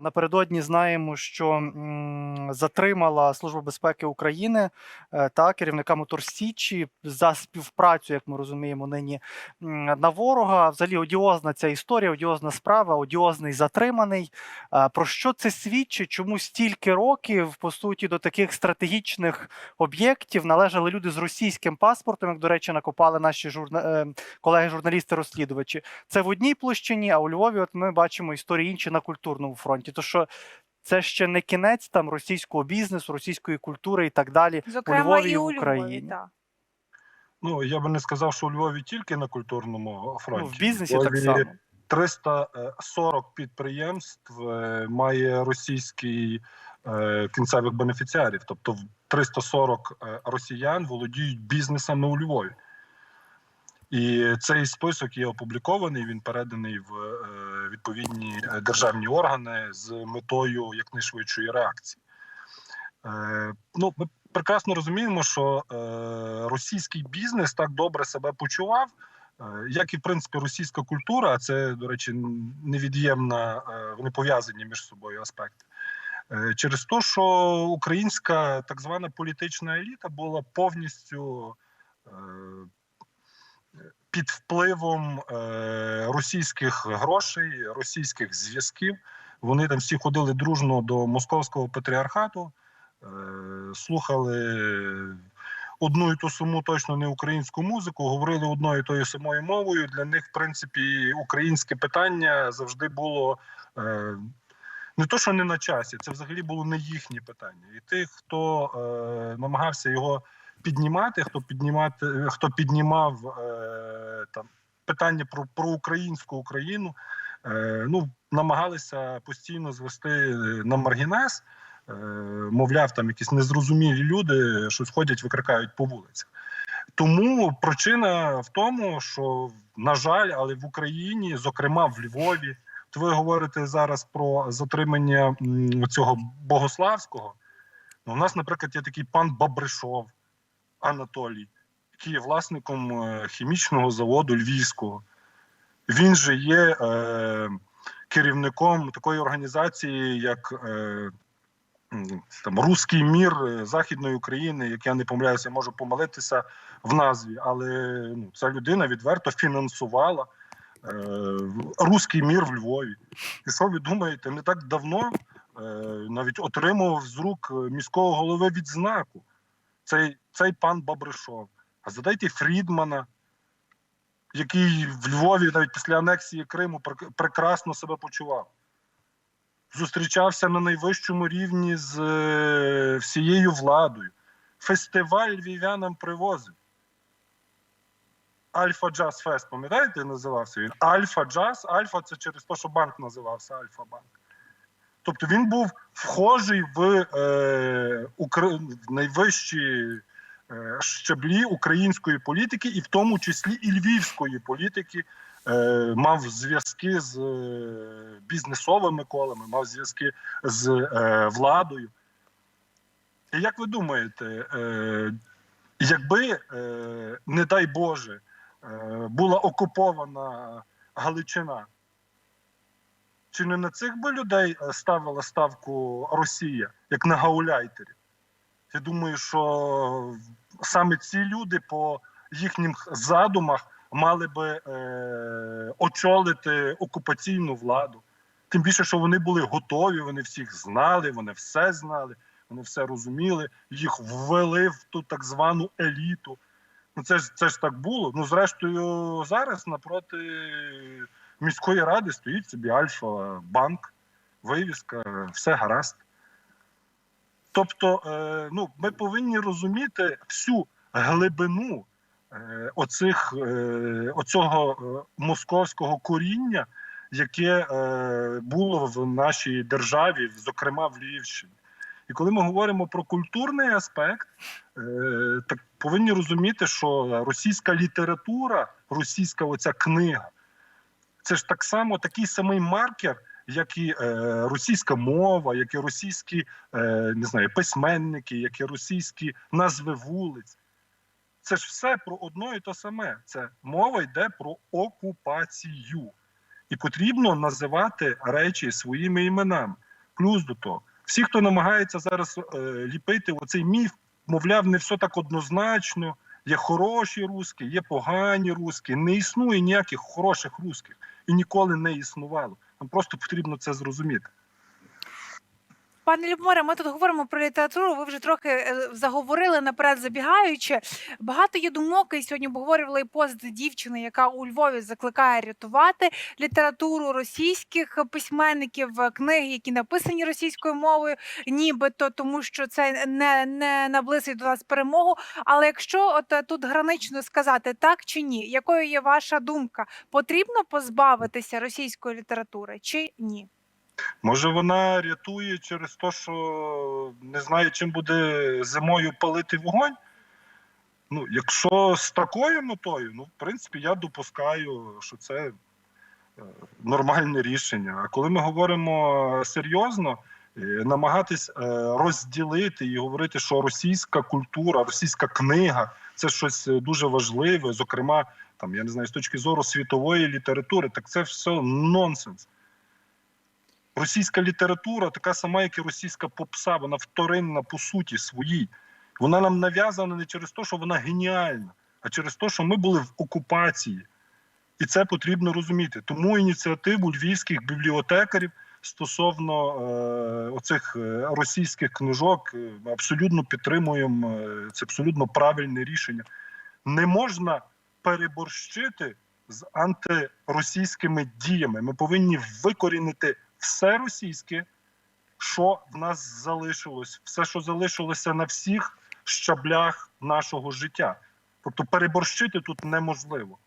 Напередодні знаємо, що затримала Служба безпеки України е, та керівника Моторсічі за співпрацю, як ми розуміємо, нині на ворога. Взагалі одіозна ця історія, одіозна справа, одіозний затриманий. Е, Про що це свідчить? Чому стільки років по суті до таких стратегічних об'єктів належали люди з російським паспортом, як до речі, накопали наші журна... е, колеги-журналісти-розслідувачі? Це в одній площині, а у Львові, от ми бачимо історії інші на культурному фронті. То що це ще не кінець там російського бізнесу, російської культури і так далі. Зокрема, Львові і в у Львові, Україні. так. Ну я би не сказав, що у Львові тільки на культурному фронті. Ну, в бізнесі У так само. 340 підприємств е, має російський е, кінцевих бенефіціарів, тобто 340 е, росіян володіють бізнесами у Львові. І цей список є опублікований. Він переданий в е, відповідні е, державні органи з метою якнайшвидшої реакції. Е, ну, ми прекрасно розуміємо, що е, російський бізнес так добре себе почував, як і в принципі російська культура. А це, до речі, невід'ємна, вони пов'язані між собою аспекти. Через те, що українська так звана політична еліта була повністю під впливом е, російських грошей, російських зв'язків. Вони там всі ходили дружно до московського патріархату, е, слухали одну і ту саму точно не українську музику, говорили одною і тою самою мовою. Для них, в принципі, українське питання завжди було. Е, не то, що не на часі, це взагалі було не їхнє питання. І тих, хто е, намагався його піднімати, хто піднімати, хто піднімав е, там питання про, про українську Україну, е, ну намагалися постійно звести на маргінес. Е, мовляв, там якісь незрозумілі люди щось ходять, викрикають по вулицях. Тому причина в тому, що на жаль, але в Україні, зокрема в Львові, от ви говорите зараз про затримання цього Богославського. Ну, у нас, наприклад, є такий пан Бабришов Анатолій, який є власником е, хімічного заводу Львівського. Він же є е, керівником такої організації, як е, там Руський мір Західної України, як я не помиляюся, можу помилитися в назві, але ну, ця людина відверто фінансувала е, Руський мір в Львові. І що ви думаєте, не так давно е, навіть отримував з рук міського голови відзнаку цей, цей пан Бабришов. А задайте Фрідмана, який в Львові навіть після анексії Криму прекрасно себе почував. Зустрічався на найвищому рівні з е, всією владою. Фестиваль львів'янам привозив. Альфа Джаз Фест, пам'ятаєте, називався він? Альфа Джаз, Альфа це через те, що банк називався Альфа Банк. Тобто він був вхожий в, е, Укр... в найвищі щаблі української політики, і в тому числі і львівської політики, е, мав зв'язки з е, бізнесовими колами, мав зв'язки з е, владою. І як ви думаєте, е, якби, е, не дай Боже, е, була окупована Галичина, чи не на цих би людей е, ставила ставку Росія, як на гауляйтерів? Я думаю, що саме ці люди по їхнім задумах мали би е, очолити окупаційну владу. Тим більше, що вони були готові, вони всіх знали, вони все знали, вони все розуміли, їх ввели в ту так звану еліту. Ну це ж це ж так було. Ну, зрештою, зараз напроти міської ради стоїть собі Альфа-банк, вивіска, все гаразд. Тобто, е, ну, ми повинні розуміти всю глибину е, оцих, е, оцього московського коріння, яке було в нашій державі, зокрема в Львівщині. І коли ми говоримо про культурний аспект, так повинні розуміти, що російська література, російська оця книга, це ж так само такий самий маркер, як і е, російська мова, як і російські е, не знаю, письменники, як і російські назви вулиць. Це ж все про одно і те саме. Це мова йде про окупацію. І потрібно називати речі своїми іменами. плюс до того. Всі, хто намагається зараз е, ліпити оцей міф, мовляв, не все так однозначно. Є хороші руски, є погані руски. Не існує ніяких хороших русських і ніколи не існувало. Нам просто потрібно це зрозуміти. Пане Любомире, ми тут говоримо про літературу. Ви вже трохи е, заговорили наперед, забігаючи. Багато є думок, і сьогодні обговорювали пост дівчини, яка у Львові закликає рятувати літературу російських письменників, е, книги, які написані російською мовою, нібито тому, що це не, не наблизить до нас перемогу. Але якщо от е, тут гранично сказати так чи ні, якою є ваша думка? Потрібно позбавитися російської літератури чи ні? Може, вона рятує через те, що не знає, чим буде зимою палити вогонь. Ну, якщо з такою метою, ну, в принципі, я допускаю, що це е, нормальне рішення. А коли ми говоримо серйозно, е, намагатись е, розділити і говорити, що російська культура, російська книга це щось е, дуже важливе, зокрема, там я не знаю, з точки зору світової літератури, так це все нонсенс. Російська література така сама, як і російська попса, вона вторинна по суті своїй. Вона нам нав'язана не через те, що вона геніальна, а через те, що ми були в окупації. І це потрібно розуміти. Тому ініціативу львівських бібліотекарів стосовно е, оцих е, російських книжок е, ми абсолютно підтримуємо. Е, це абсолютно правильне рішення. Не можна переборщити з антиросійськими діями. Ми повинні викорінити все російське, що в нас залишилось, все, що залишилося на всіх щаблях нашого життя. Тобто переборщити тут неможливо.